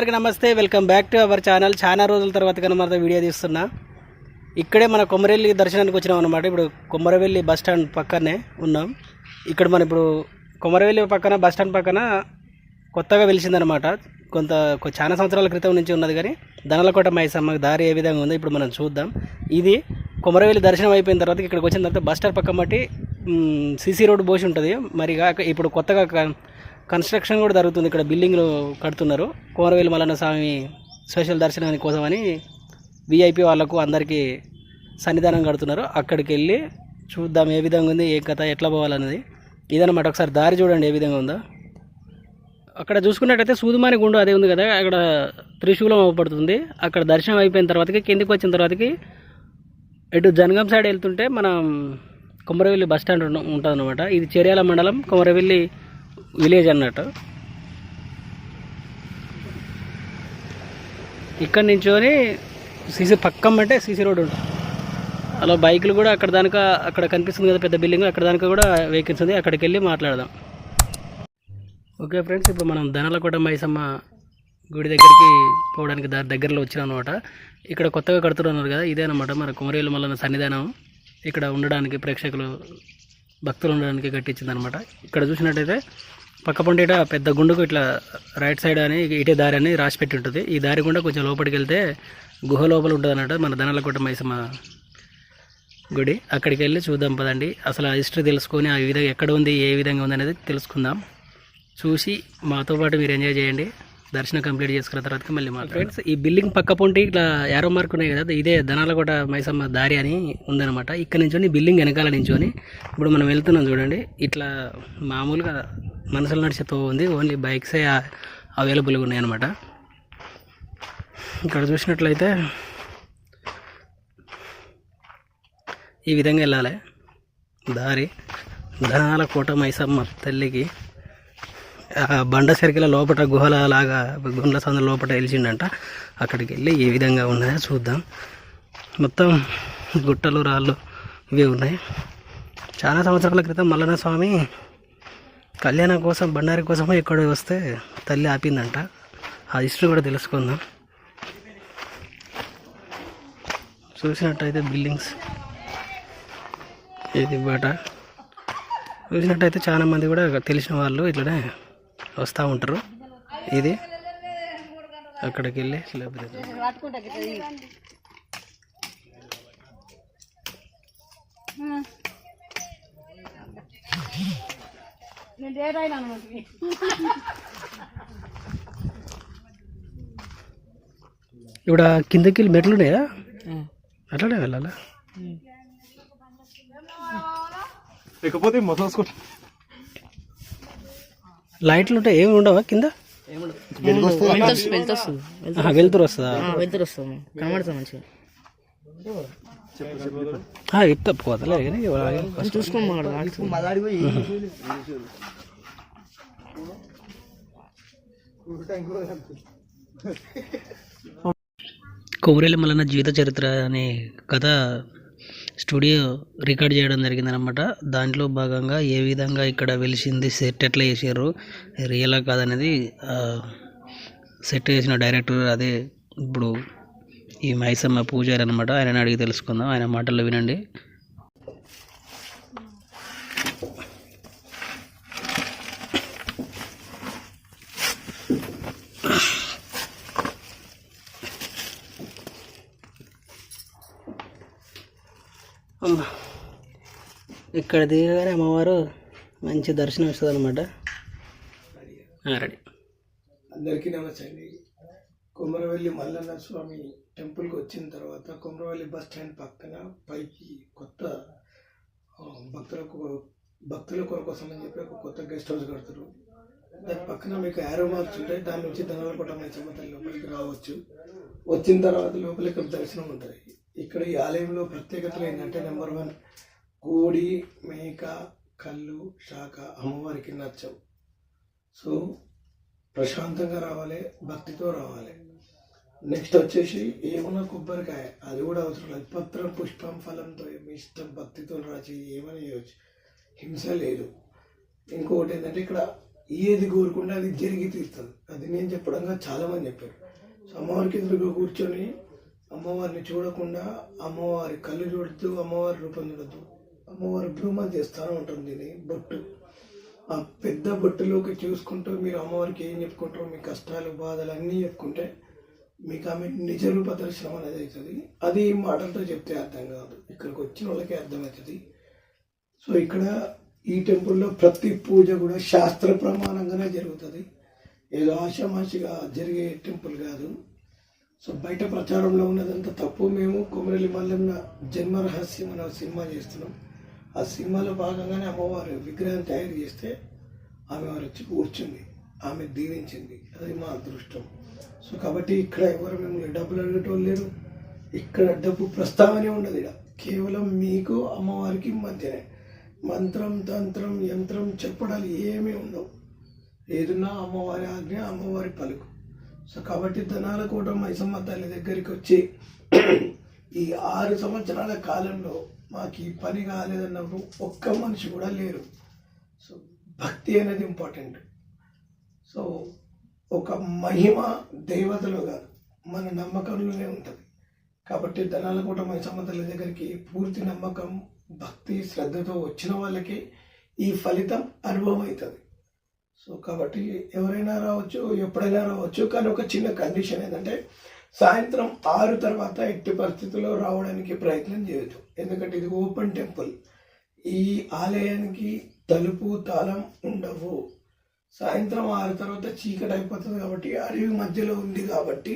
అందరికీ నమస్తే. Welcome back to our channel చాలా రోజుల తర్వాత కనుక వీడియో తీస్తున్నా. ఇక్కడే మన కొమ్మరవెల్లి దర్శనానికి వచ్చినాం అనమాట ఇప్పుడు కొమరవెల్లి బస్ స్టాండ్ పక్కనే ఉన్నాం. ఇక్కడ మన ఇప్పుడు కొమరవెల్లి పక్కన బస్ స్టాండ్ పక్కన కొత్తగా వెలిసిందనమాట కొంత కొ- చాలా సంవత్సరాల క్రితం నుంచి ఉన్నది కానీ దనలకోట మైసమ్మకి దారి ఏ విధంగా ఉందో ఇప్పుడు మనం చూద్దాం. ఇది కొమరవెల్లి దర్శనం అయిపోయిన తర్వాత ఇక్కడికి వచ్చిన తర్వాత బస్ స్టాండ్ పక్క మట్టి సీసీ రోడ్ పోసి ఉంటుంది. మరి ఇప్పుడు కొత్తగా కన్స్ట్రక్షన్ కూడా జరుగుతుంది. ఇక్కడ బిల్డింగ్లు కడుతున్నారు. కోరవేలు మల్లన్న స్వామి స్పెషల్ దర్శనానికి కోసమని విఐపి వాళ్ళకు అందరికీ సన్నిధానం కడుతున్నారు. అక్కడికి వెళ్ళి చూద్దాం ఏ విధంగా ఉంది ఏ కథ ఎట్లా పోవాలన్నది. ఇదన్నమాట. ఒకసారి దారి చూడండి ఏ విధంగా ఉందో. అక్కడ చూసుకున్నట్టయితే సూదుమాని గుండు అదే ఉంది కదా. అక్కడ త్రిశూలం అవపడుతుంది అక్కడ దర్శనం అయిపోయిన తర్వాతకి కిందికి వచ్చిన తర్వాతకి ఇటు జనగం సైడ్ వెళ్తుంటే మనం కొమరవెల్లి బస్ స్టాండ్ ఉంటుంది అనమాట ఇది చెర్యాల మండలం. కొమరవెల్లి విలేజ్ అన్నట్టు. ఇక్కడ నుంచోని సీసీ పక్కం అంటే సీసీ రోడ్ ఉంటుంది. అలా బైకులు కూడా అక్కడ దానిక అక్కడ కనిపిస్తుంది కదా పెద్ద బిల్డింగ్ అక్కడ దానిక కూడా వెహికల్స్ ఉంది. అక్కడికి వెళ్ళి మాట్లాడదాం. ఓకే ఫ్రెండ్స్ ఇప్పుడు మనం ధనలకోట మైసమ్మ గుడి దగ్గరికి పోవడానికి దారి దగ్గరలో వచ్చినాం అనమాట ఇక్కడ కొత్తగా కడుతున్నారు కదా ఇదే అనమాట మన కుమరేలు మల్లన్న సన్నిధానం ఇక్కడ ఉండడానికి ప్రేక్షకులు భక్తులు ఉండడానికి కట్టించిందనమాట ఇక్కడ చూసినట్టయితే పక్క పంట పెద్ద గుండుకు ఇట్లా రైట్ సైడ్ అని ఇటే దారి అని రాసి పెట్టి ఉంటుంది. ఈ దారి గుండా కొంచెం లోపలికి వెళ్తే గుహ లోపల ఉంటుంది అన్నట్టు మన ధనలకోట మైసమ్మ గుడి. అక్కడికి వెళ్ళి చూద్దాం పదండి. అసలు ఆ హిస్టరీ తెలుసుకొని ఆ విధంగా ఎక్కడ ఉంది ఏ విధంగా ఉంది అనేది తెలుసుకుందాం. చూసి మాతో పాటు మీరు ఎంజాయ్ చేయండి. దర్శనం కంప్లీట్ చేసుకున్న తర్వాత మళ్ళీ మా ఫ్రెండ్స్ ఈ బిల్డింగ్ పక్క పొంటి ఇట్లా యారో మార్క్ ఉన్నాయి కదా ఇదే ధనాలకోట మైసమ్మ దారి అని ఉందన్నమాట. ఇక్కడ నుంచి బిల్డింగ్ వెనకాల నుంచొని ఇప్పుడు మనం వెళ్తున్నాం చూడండి. ఇట్లా మామూలుగా మనసులు నడిచే తో ఉంది ఓన్లీ బైక్సే అవైలబుల్గా ఉన్నాయి అనమాట ఇక్కడ చూసినట్లయితే ఈ విధంగా వెళ్ళాలి. దారి ధనాల కోట మైసమ్మ తల్లికి. బండ సరికిల లోపల గుహల లాగా గుండ్ల సందుల లోపల వెలిచిండంట. అక్కడికి వెళ్ళి ఏ విధంగా ఉన్నాయో చూద్దాం. మొత్తం గుట్టలు రాళ్ళు ఇవి ఉన్నాయి. చాలా సంవత్సరాల క్రితం మల్లన్న స్వామి కళ్యాణం కోసం బండారి కోసమే ఇక్కడ వస్తే తల్లి ఆపిందంట. ఆ హిస్టరీ కూడా తెలుసుకుందాం. చూసినట్టయితే బిల్డింగ్స్ ఇది బట? చూసినట్టయితే చాలా మంది కూడా తెలిసిన వాళ్ళు ఇట్లనే వస్తూ ఉంటారు. ఇది అక్కడికి వెళ్ళి లేకపోతే ఇప్పుడు కిందకి వెళ్ళి మెట్లు ఉన్నాయా? అట్లానే వెళ్ళాలా? లేకపోతే మొదలు లైట్లు ఉంటాయి ఏమి ఉండవా కింద? ఆహా, వెలుతురు వస్తుందా? వెళ్తారు వస్తాము కనబడుతుంది మంచిగా. ఇత్త పోతలే కానీ ఇవాళ- చూసుకో కొమరేలి మల్లన్న జీవిత చరిత్ర అనే కథ స్టూడియో రికార్డ్ చేయడం జరిగిందనమాట దాంట్లో భాగంగా ఏ విధంగా ఇక్కడ వెలిసింది సెట్ ఎట్లా చేసారు రియలా కాదనేది సెట్ చేసిన డైరెక్టర్ అదే ఇప్పుడు ఈ మైసమ్మ పూజారి అనమాట ఆయన అడిగి తెలుసుకుందాం. ఆయన మాటల్లో వినండి. అమ్మ ఇక్కడ దిగగానే అమ్మవారు మంచి దర్శనం ఇస్తుంది అనమాట రెడీ. అందరికీ నమస్తే కుమరవెల్లి మల్లన్న స్వామి టెంపుల్కి వచ్చిన తర్వాత కుమరవెల్లి బస్ స్టాండ్ పక్కన పైకి కొత్త భక్తులకు భక్తుల కొరకు అని చెప్పి ఒక కొత్త గెస్ట్ హౌస్ కడతారు. దాని పక్కన మీకు యారో మార్క్స్ ఉంటాయి. దాని నుంచి ధనలకోట మైసమ్మ లోపలికి రావచ్చు. వచ్చిన తర్వాత లోపలికి దర్శనం ఉంటుంది. ఇక్కడ ఈ ఆలయంలో ప్రత్యేకతలు ఏంటంటే నెంబర్ వన్ కోడి మేక కళ్ళు శాఖ అమ్మవారికి నచ్చవు. సో ప్రశాంతంగా రావాలి భక్తితో రావాలి. నెక్స్ట్ వచ్చేసి ఏమన్నా కొబ్బరికాయ? అది కూడా అవసరం లేదు. పత్రం పుష్పం ఫలంతో మీ ఇష్టం భక్తితో రాసి ఏమైనా చేయవచ్చు హింస లేదు. ఇంకొకటి ఏంటంటే ఇక్కడ ఏది కోరుకుంటే అది జరిగి తీస్తుంది అది నేను చెప్పడంగా చాలామంది చెప్పారు. సో అమ్మవారికి ఎదురుగా కూర్చొని అమ్మవారిని చూడకుండా అమ్మవారి కళ్ళు చూడద్దు అమ్మవారి రూపం చూడద్దు. అమ్మవారి భ్రూమ చేస్తాను ఉంటుంది దీన్ని బొట్టు. ఆ పెద్ద బొట్టులోకి చూసుకుంటూ మీరు అమ్మవారికి ఏం చెప్పుకుంటారో మీ కష్టాలు బాధలు అన్నీ చెప్పుకుంటే మీకు ఆమె నిజ రూప దర్శనం అనేది అవుతుంది. అది మాటలతో చెప్తే అర్థం కాదు. ఇక్కడికి వచ్చిన వాళ్ళకే అర్థమవుతుంది. సో ఇక్కడ ఈ టెంపుల్లో ప్రతి పూజ కూడా శాస్త్ర ప్రమాణంగానే జరుగుతుంది. ఏదో ఆషామాషిగా జరిగే టెంపుల్ కాదు. సో బయట ప్రచారంలో ఉన్నదంతా తప్పు. మేము కొమరలి మల్లెమ్మ జన్మ రహస్యం అనే సినిమా చేస్తున్నాం. ఆ సినిమాలో భాగంగానే అమ్మవారు విగ్రహం తయారు చేస్తే ఆమె వారు వచ్చి కూర్చుంది. ఆమె దీవించింది. అది మా అదృష్టం. సో కాబట్టి ఇక్కడ ఎవరు మిమ్మల్ని డబ్బులు అడగటం లేరు. ఇక్కడ డబ్బు ప్రస్తావనే ఉండదు ఇక్కడ. కేవలం మీకు అమ్మవారికి మధ్యనే మంత్రం తంత్రం యంత్రం చెప్పడాలు ఏమీ ఉండవు. ఏదున్నా అమ్మవారి ఆజ్ఞ అమ్మవారి పలుకు. సో కాబట్టి ధనాల కూడా మైసమ్మ తల్లి దగ్గరికి వచ్చి ఈ ఆరు సంవత్సరాల కాలంలో మాకు ఈ పని కాలేదన్నప్పుడు ఒక్క మనిషి కూడా లేరు. సో భక్తి అనేది ఇంపార్టెంట్. సో ఒక మహిమ దేవతలుగా మన నమ్మకంలోనే ఉంటుంది. కాబట్టి ధనాల కూడా మైసమ్మ తల్లి దగ్గరికి పూర్తి నమ్మకం భక్తి శ్రద్ధతో వచ్చిన వాళ్ళకి ఈ ఫలితం అనుభవం అవుతుంది సో కాబట్టి ఎవరైనా రావచ్చు ఎప్పుడైనా రావచ్చు. కానీ ఒక చిన్న కండిషన్ ఏంటంటే సాయంత్రం ఆరు తర్వాత ఎట్టి పరిస్థితుల్లో రావడానికి ప్రయత్నం చేయొచ్చు ఎందుకంటే ఇది ఓపెన్ టెంపుల్ ఈ ఆలయానికి తలుపు తాళం ఉండవు. సాయంత్రం ఆరు తర్వాత చీకటి అయిపోతుంది కాబట్టి అడవి మధ్యలో ఉంది కాబట్టి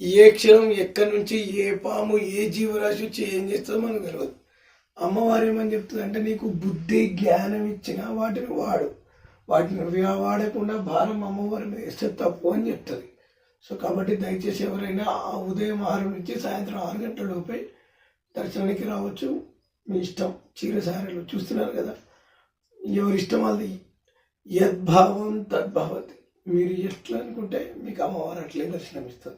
ఏ క్షణం ఎక్కడి నుంచి ఏ పాము ఏ జీవరాశి వచ్చి ఏం చేస్తుందో మనకు తెలియదు అమ్మవారు ఏమని చెప్తుంది అంటే నీకు బుద్ధి జ్ఞానం ఇచ్చిన వాటిని వాడు. వాటిని వృధా వాడకుండా భారం అమ్మవారి మీద వేస్తే తప్పు అని చెప్తుంది. సో కాబట్టి దయచేసి ఎవరైనా ఆ ఉదయం ఆరు నుంచి సాయంత్రం ఆరు గంటల లోపే దర్శనానికి రావచ్చు. మీ ఇష్టం చీర సారీలు చూస్తున్నారు కదా ఎవరి ఇష్టం అది? యద్భావం తద్భవతి. మీరు ఎట్లా అనుకుంటే మీకు అమ్మవారు అట్లే దర్శనం ఇస్తుంది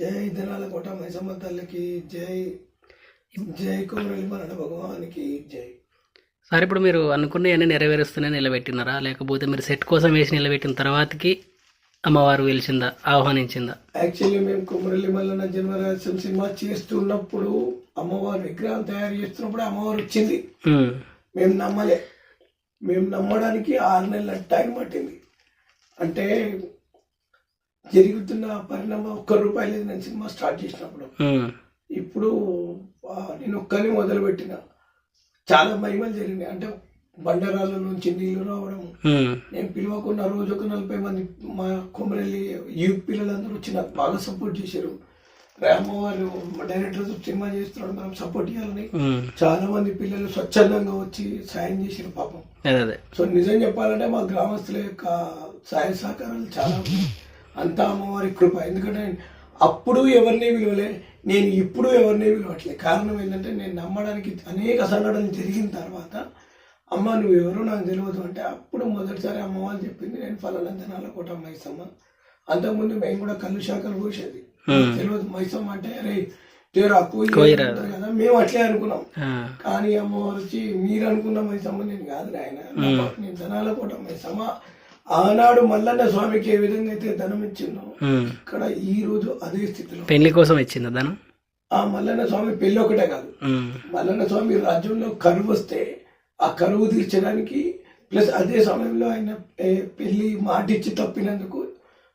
జై ధనాల కోట మైసమ్మ తల్లికి జై జై కుమరలి మరణ భగవానికి జై. సార్ ఇప్పుడు మీరు అనుకున్నవన్నీ నెరవేరుస్తూనే నిలబెట్టినారా? లేకపోతే మీరు సెట్ కోసం వేసి నిలబెట్టిన తర్వాతకి అమ్మవారు వెలిచిందా ఆహ్వానించిందా? యాక్చువల్లీ మేము కుమరలి మల్లన్న జన్మరహస్యం సినిమా చేస్తున్నప్పుడు అమ్మవారి విగ్రహం తయారు చేస్తున్నప్పుడు అమ్మవారు వచ్చింది. మేము నమ్మలే. మేము నమ్మడానికి ఆరు నెలల టైం పట్టింది. అంటే జరుగుతున్న పరిణామం ఒక్క రూపాయి లేదు నేను సినిమా స్టార్ట్ చేసినప్పుడు. ఇప్పుడు నేను ఒక్కని మొదలుపెట్టిన. చాలా మహిమలు జరిగినాయి. అంటే బండరాల నుంచి నీళ్ళు రావడం నేను పిలవకుండా రోజు ఒక నలభై మంది మా కొమరెల్లి యూత్ పిల్లలందరూ వచ్చి నాకు బాగా సపోర్ట్ చేశారు. రే అమ్మవారు మా డైరెక్టర్ సినిమా చేస్తున్నాడు మనం సపోర్ట్ చేయాలని. చాలా మంది పిల్లలు స్వచ్ఛందంగా వచ్చి సాయం చేశారు పాపం. సో నిజం చెప్పాలంటే మా గ్రామస్తుల యొక్క సహాయ సహకారాలు చాలా ఉన్నాయి. అంతా అమ్మవారి కృప. ఎందుకంటే అప్పుడు ఎవరిని విలువలే నేను ఇప్పుడు ఎవరిని విలువట్లే. కారణం ఏంటంటే నేను నమ్మడానికి అనేక సంఘటనలు జరిగిన తర్వాత అమ్మ నువ్వు ఎవరో నాకు తెలియదు అంటే అప్పుడు మొదటిసారి అమ్మ వాళ్ళు చెప్పింది నేను ఫలానా ధనాల కోట మైసమ్మ. అంతకుముందు మేము కూడా కళ్ళు శాఖలు పోసేది. తెలియదు మైసమ్మ అంటే అరే తేరా. అంటారు కదా మేము అట్లే అనుకున్నాం. కానీ అమ్మవారు వచ్చి మీరు అనుకున్న మైసమ్మ నేను కాదు నాయన. నేను ధనాల కోట మైసమ్మ. ఆనాడు మల్లన్న స్వామికి ఏ విధంగా అయితే ధనం ఇచ్చిందో. ఇక్కడ ఈ రోజు అదే స్థితిలో పెళ్ళి కోసం ఇచ్చిందా ధనం? ఆ మల్లన్న స్వామి పెళ్ళి ఒకటే కాదు. మల్లన్న స్వామి రాజ్యంలో కరువు వస్తే ఆ కరువు తీర్చడానికి ప్లస్ అదే సమయంలో ఆయన పెళ్ళి మాటిచ్చి తప్పినందుకు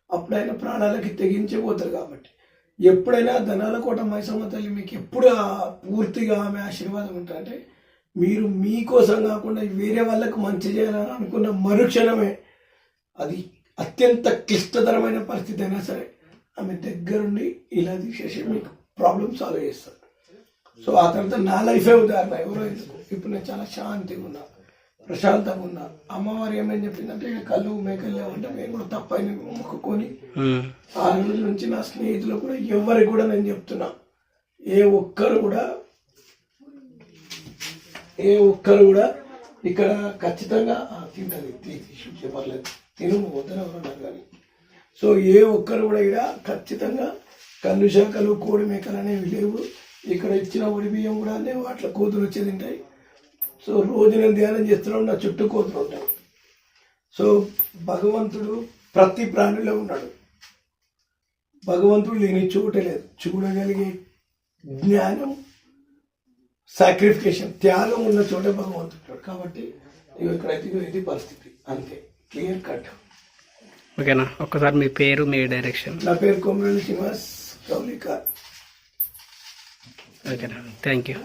అప్పుడు ఆయన ప్రాణాలకి తెగించే పోతారు కాబట్టి. ఎప్పుడైనా ధనాల కోట మైసమ్మ తల్లి మీకు ఎప్పుడు పూర్తిగా ఆమె ఆశీర్వాదం ఉంటారంటే మీరు మీకోసం కాకుండా వేరే వాళ్ళకు మంచి చేయాలని అనుకున్న మరుక్షణమే అది అత్యంత క్లిష్టతరమైన పరిస్థితి అయినా సరే ఆమె దగ్గరుండి ఇలా తీసేసి మీకు ప్రాబ్లమ్ సాల్వ్ చేస్తారు. సో ఆ తర్వాత నా లైఫే ఉదాహరణ. ఎవరో ఇప్పుడు నేను చాలా శాంతిగా ఉన్నా ప్రశాంతంగా ఉన్నా. అమ్మవారు ఏమని చెప్పిందంటే "ఇక కళ్ళు మేకలు లేవంటే మేము కూడా తప్పని మొక్కుకొని ఆ రోజుల నుంచి నా స్నేహితులు కూడా ఎవరికి కూడా నేను చెప్తున్నా ఏ ఒక్కరు కూడా ఏ ఒక్కరు కూడా ఇక్కడ ఖచ్చితంగా "ఆ, తింటది. తీసి చెప్పర్లేదు నేను వద్దన కానీ. సో ఏ ఒక్కరు కూడా ఇక్కడ ఖచ్చితంగా కన్ను శాఖలు కోడి మేకలు అనేవి లేవు. ఇక్కడ ఇచ్చిన ఒడి బియ్యం కూడా వాటిలో అట్లా కోతులు వచ్చేది ఉంటాయి సో రోజు నేను ధ్యానం చేస్తున్నాం నా చుట్టూ కోతులు ఉంటాయి. సో భగవంతుడు ప్రతి ప్రాణిలో ఉన్నాడు. భగవంతుడు లేని చోటే లేదు. చూడగలిగే జ్ఞానం సాక్రిఫికేషన్ త్యాగం ఉన్న చోట భగవంతుడు కాబట్టి ఇవి ఇక్కడైతే ఇది పరిస్థితి. అంతే. క్లియర్ కట్ ఓకేనా? ఒక్కసారి మీ పేరు మీ డైరెక్షన్. నా పేరు కొమరలి శ్రీనివాస్ కౌలిక. ఓకేనా? Thank you.